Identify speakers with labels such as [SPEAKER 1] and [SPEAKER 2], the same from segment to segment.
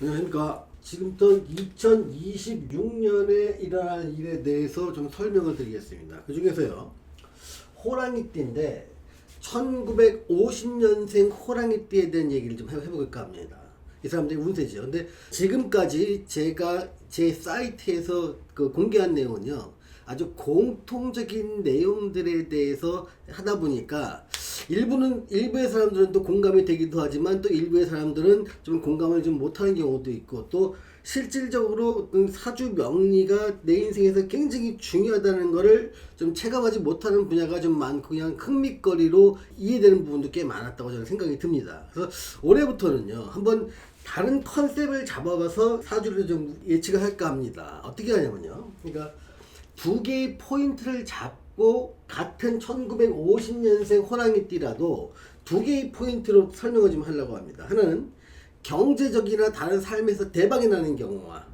[SPEAKER 1] 안녕하십니까. 지금부터 2026년에 일어날 일에 대해서 좀 설명을 드리겠습니다. 그 중에서요, 호랑이띠인데, 1950년생 호랑이띠에 대한 얘기를 좀 해- 해볼까 합니다. 이 사람들이 운세죠. 근데 지금까지 제가 제 사이트에서 그 공개한 내용은요, 아주 공통적인 내용들에 대해서 하다 보니까 일부는 일부의 사람들은 또 공감이 되기도 하지만 또 일부의 사람들은 좀 공감을 좀 못하는 경우도 있고 또 실질적으로 어떤 사주 명리가 내 인생에서 굉장히 중요하다는 거를 좀 체감하지 못하는 분야가 좀 많고 그냥 흥미거리로 이해되는 부분도 꽤 많았다고 저는 생각이 듭니다. 그래서 올해부터는요 한번 다른 컨셉을 잡아봐서 사주를 좀 예측을 할까 합니다. 어떻게 하냐면요. 그러니까 두 개의 포인트를 잡 고 같은 1950년생 호랑이띠라도 두 개의 포인트로 설명을 좀 하려고 합니다. 하나는 경제적이나 다른 삶에서 대박이 나는 경우와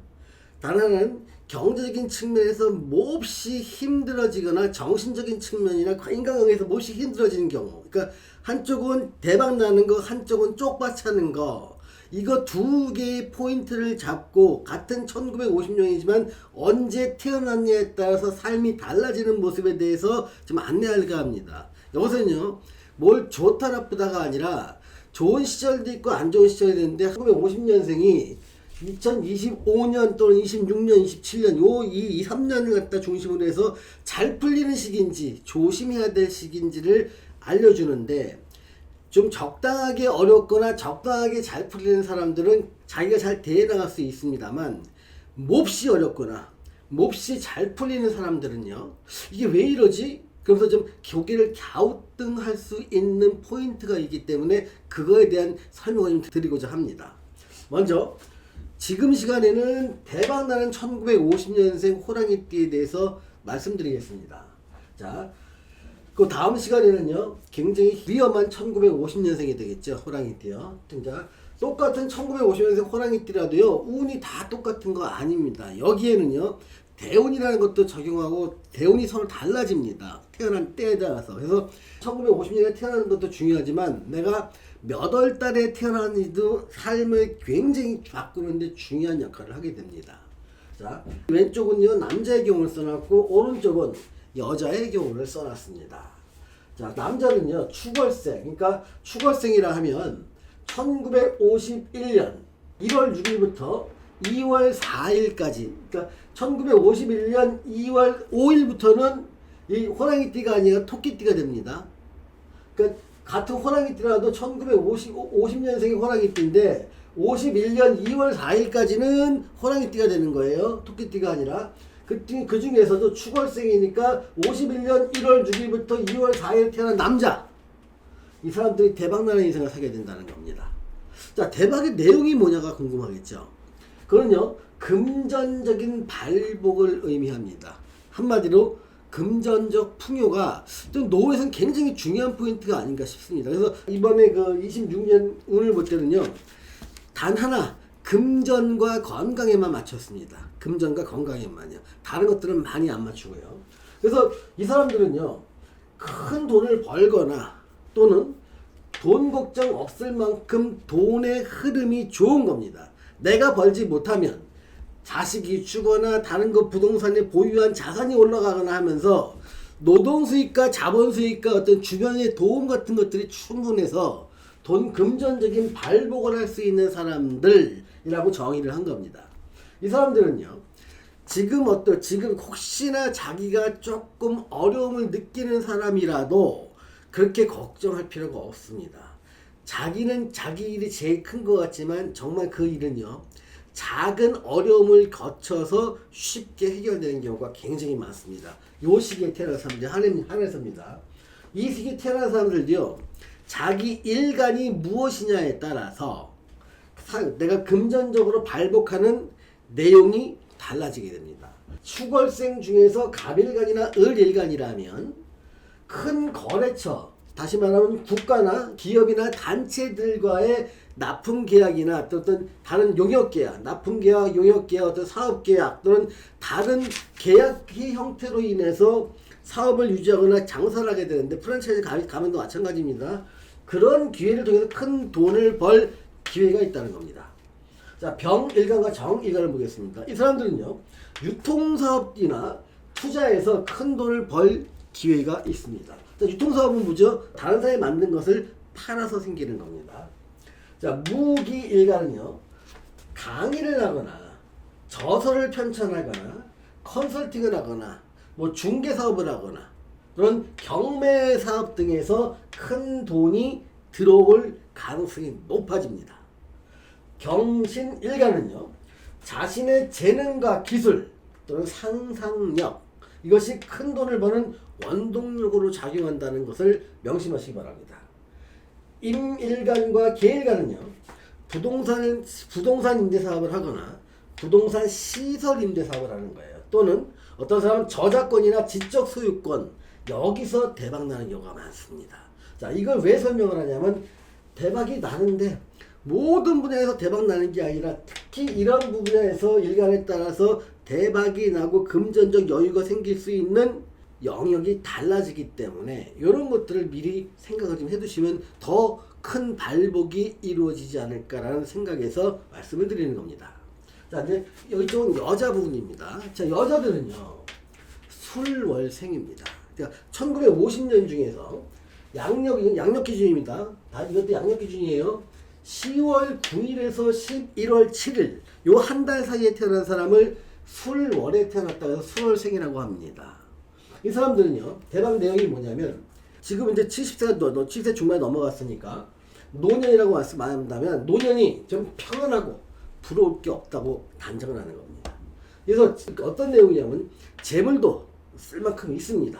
[SPEAKER 1] 다른 하나는 경제적인 측면에서 몹시 힘들어지거나 정신적인 측면이나 인간관계에서 몹시 힘들어지는 경우. 그러니까 한쪽은 대박 나는 거, 한쪽은 쪽박 차는 거. 이거 두 개의 포인트를 잡고 같은 1950년이지만 언제 태어났냐에 따라서 삶이 달라지는 모습에 대해서 좀 안내할까 합니다. 여기서는요, 뭘 좋다 나쁘다가 아니라 좋은 시절도 있고 안 좋은 시절이 있는데 1950년생이 2025년 또는 26년, 27년 요 이 2, 3년을 갖다 중심으로 해서 잘 풀리는 시기인지 조심해야 될 시기인지를 알려주는데 좀 적당하게 어렵거나 적당하게 잘 풀리는 사람들은 자기가 잘 대해 나갈 수 있습니다만 몹시 어렵거나 몹시 잘 풀리는 사람들은요 이게 왜 이러지? 그러면서 좀 고개를 갸우뚱할 수 있는 포인트가 있기 때문에 그거에 대한 설명을 좀 드리고자 합니다. 먼저 지금 시간에는 대박나는 1950년생 호랑이띠에 대해서 말씀드리겠습니다. 자, 그 다음 시간에는요, 굉장히 위험한 1950년생이 되겠죠, 호랑이띠요. 자, 똑같은 1950년생 호랑이띠라도요, 운이 다 똑같은 거 아닙니다. 여기에는요, 대운이라는 것도 적용하고 대운이 서로 달라집니다. 태어난 때에 따라서. 그래서 1950년에 태어나는 것도 중요하지만 내가 몇 월 달에 태어났는지도 삶을 굉장히 바꾸는데 중요한 역할을 하게 됩니다. 자, 왼쪽은요, 남자의 경우를 써놨고, 오른쪽은 여자의 경우를 써놨습니다. 자, 남자는요, 추월생. 그러니까 추월생이라 하면 1951년 1월 6일부터 2월 4일까지. 그러니까 1951년 2월 5일부터는 이 호랑이띠가 아니라 토끼띠가 됩니다. 그러니까 같은 호랑이 띠라도 1950년생이 호랑이 띠인데 51년 2월 4일까지는 호랑이 띠가 되는 거예요. 토끼띠가 아니라. 그, 중- 그 중에서도 추월생이니까 51년 1월 6일부터 2월 4일 태어난 남자. 이 사람들이 대박나는 인생을 살게 된다는 겁니다. 자, 대박의 내용이 뭐냐가 궁금하겠죠. 그건요, 금전적인 발복을 의미합니다. 한마디로 금전적 풍요가 좀 노후에서는 굉장히 중요한 포인트가 아닌가 싶습니다. 그래서 이번에 그 26년 운을 볼 때는요, 단 하나 금전과 건강에만 맞췄습니다. 금전과 건강에만요. 다른 것들은 많이 안 맞추고요. 그래서 이 사람들은요, 큰 돈을 벌거나 또는 돈 걱정 없을 만큼 돈의 흐름이 좋은 겁니다. 내가 벌지 못하면 자식이 주거나 다른 거 부동산에 보유한 자산이 올라가거나 하면서 노동 수익과 자본 수익과 어떤 주변의 도움 같은 것들이 충분해서 돈 금전적인 발복을 할 수 있는 사람들이라고 정의를 한 겁니다. 이 사람들은요. 지금 어떤 지금 혹시나 자기가 조금 어려움을 느끼는 사람이라도 그렇게 걱정할 필요가 없습니다. 자기는 자기 일이 제일 큰 것 같지만 정말 그 일은요. 작은 어려움을 거쳐서 쉽게 해결되는 경우가 굉장히 많습니다. 요 시기에 태어난 사람들 하늘, 하늘에서입니다. 이 시기에 태어난 사람들도요. 자기 일간이 무엇이냐에 따라서 사- 내가 금전적으로 발복하는 내용이 달라지게 됩니다. 축월생 중에서 갑일간이나 을일간이라면 큰 거래처, 다시 말하면 국가나 기업이나 단체들과의 납품 계약이나 또 어떤 다른 용역 계약, 납품 계약, 용역 계약, 어떤 사업 계약 또는 다른 계약의 형태로 인해서 사업을 유지하거나 장사를 하게 되는데 프랜차이즈 가- 가면도 마찬가지입니다. 그런 기회를 통해서 큰 돈을 벌 기회가 있다는 겁니다. 자, 병일간과 정일간을 보겠습니다. 이 사람들은요, 유통사업이나 투자에서 큰 돈을 벌 기회가 있습니다. 자, 유통사업은 뭐죠? 다른 사람이 만든 것을 팔아서 생기는 겁니다. 자, 무기일간은요, 강의를 하거나, 저서를 편찬하거나, 컨설팅을 하거나, 뭐 중개 사업을 하거나, 그런 경매 사업 등에서 큰 돈이 들어올 가능성이 높아집니다. 경신일가는요 자신의 재능과 기술 또는 상상력 이것이 큰 돈을 버는 원동력으로 작용한다는 것을 명심하시기 바랍니다. 임일간과 계일간은요 부동산 부동산 임대 사업을 하거나 부동산 시설 임대 사업을 하는 거예요. 또는 어떤 사람은 저작권이나 지적 소유권 여기서 대박 나는 경우가 많습니다. 자 이걸 왜 설명을 하냐면 대박이 나는데 모든 분야에서 대박 나는 게 아니라 특히 이런 분야에서 일간에 따라서 대박이 나고 금전적 여유가 생길 수 있는 영역이 달라지기 때문에 이런 것들을 미리 생각을 좀 해두시면 더 큰 발복이 이루어지지 않을까라는 생각에서 말씀을 드리는 겁니다. 자, 이제 여기 쪽은 여자 부분입니다. 자, 여자들은요, 술월생입니다. 그러니까 1950년 중에서 양력, 양력 기준입니다. 다 이것도 양력 기준이에요. 10월 9일에서 11월 7일, 요 한 달 사이에 태어난 사람을 술월에 태어났다 해서 술월생이라고 합니다. 이 사람들은요, 대박 내용이 뭐냐면, 지금 이제 70세가 너, 너 70세 중반에 넘어갔으니까, 노년이라고 말한다면, 노년이 좀 평안하고 부러울 게 없다고 단정을 하는 겁니다. 그래서 어떤 내용이냐면, 재물도 쓸 만큼 있습니다.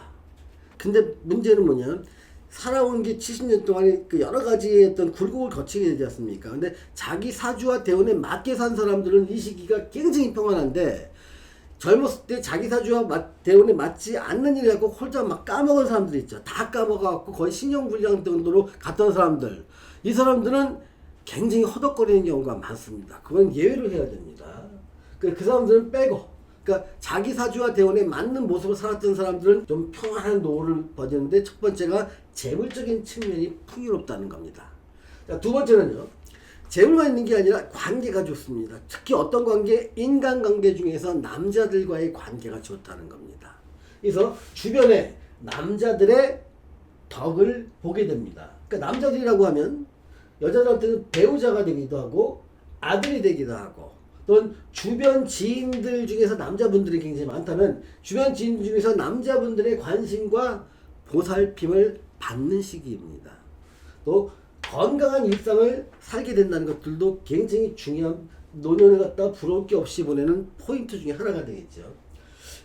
[SPEAKER 1] 근데 문제는 뭐냐면, 살아온 게 70년 동안에 그 여러 가지의 어떤 굴곡을 거치게 되지 않습니까? 근데 자기 사주와 대운에 맞게 산 사람들은 이 시기가 굉장히 평안한데 젊었을 때 자기 사주와 맞, 대운에 맞지 않는 일을 하고 홀짝 막 까먹은 사람들이 있죠. 다 까먹어갖고 거의 신용불량 정도로 갔던 사람들. 이 사람들은 굉장히 허덕거리는 경우가 많습니다. 그건 예외로 해야 됩니다. 그, 그 사람들은 빼고 그러니까 자기 사주와 대원에 맞는 모습을 살았던 사람들은 좀 평안한 노후를 버렸는데 첫 번째가 재물적인 측면이 풍요롭다는 겁니다. 자, 두 번째는요. 재물만 있는 게 아니라 관계가 좋습니다. 특히 어떤 관계? 인간관계 중에서 남자들과의 관계가 좋다는 겁니다. 그래서 주변에 남자들의 덕을 보게 됩니다. 그러니까 남자들이라고 하면 여자들한테는 배우자가 되기도 하고 아들이 되기도 하고 또는 주변 지인들 중에서 남자분들이 굉장히 많다면 주변 지인 중에서 남자분들의 관심과 보살핌을 받는 시기입니다. 또 건강한 일상을 살게 된다는 것들도 굉장히 중요한 노년을 갖다 부러울 게 없이 보내는 포인트 중에 하나가 되겠죠.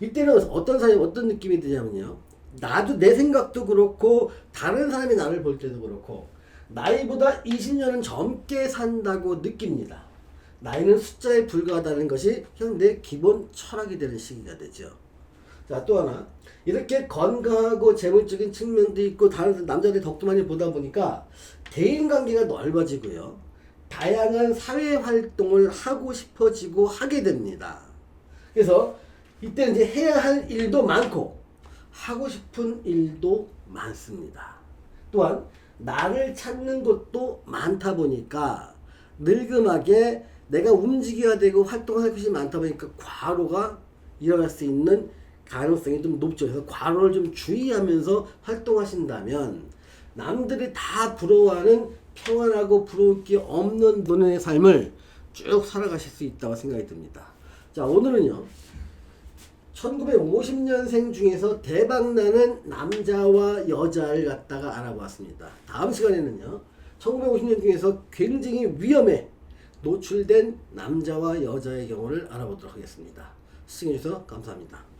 [SPEAKER 1] 이때는 어떤 사람이 어떤 느낌이 드냐면요. 나도 내 생각도 그렇고 다른 사람이 나를 볼 때도 그렇고 나이보다 20년은 젊게 산다고 느낍니다. 나이는 숫자에 불과하다는 것이 내 기본 철학이 되는 시기가 되죠. 자, 또 하나. 이렇게 건강하고 재물적인 측면도 있고 다른 남자들이 덕도 많이 보다 보니까 대인 관계가 넓어지고요. 다양한 사회 활동을 하고 싶어지고 하게 됩니다. 그래서 이때 이제 해야 할 일도 많고 하고 싶은 일도 많습니다. 또한 나를 찾는 것도 많다 보니까 늙음하게 내가 움직여야 되고 활동할 것이 많다 보니까 과로가 일어날 수 있는 가능성이 좀 높죠. 그래서 과로를 좀 주의하면서 활동하신다면 남들이 다 부러워하는 평안하고 부러울 게 없는 너의 삶을 쭉 살아가실 수 있다고 생각이 듭니다. 자, 오늘은요. 1950년생 중에서 대박나는 남자와 여자를 갖다가 알아보았습니다. 다음 시간에는요. 1950년 중에서 굉장히 위험에 노출된 남자와 여자의 경우를 알아보도록 하겠습니다. 시청해주셔서 감사합니다.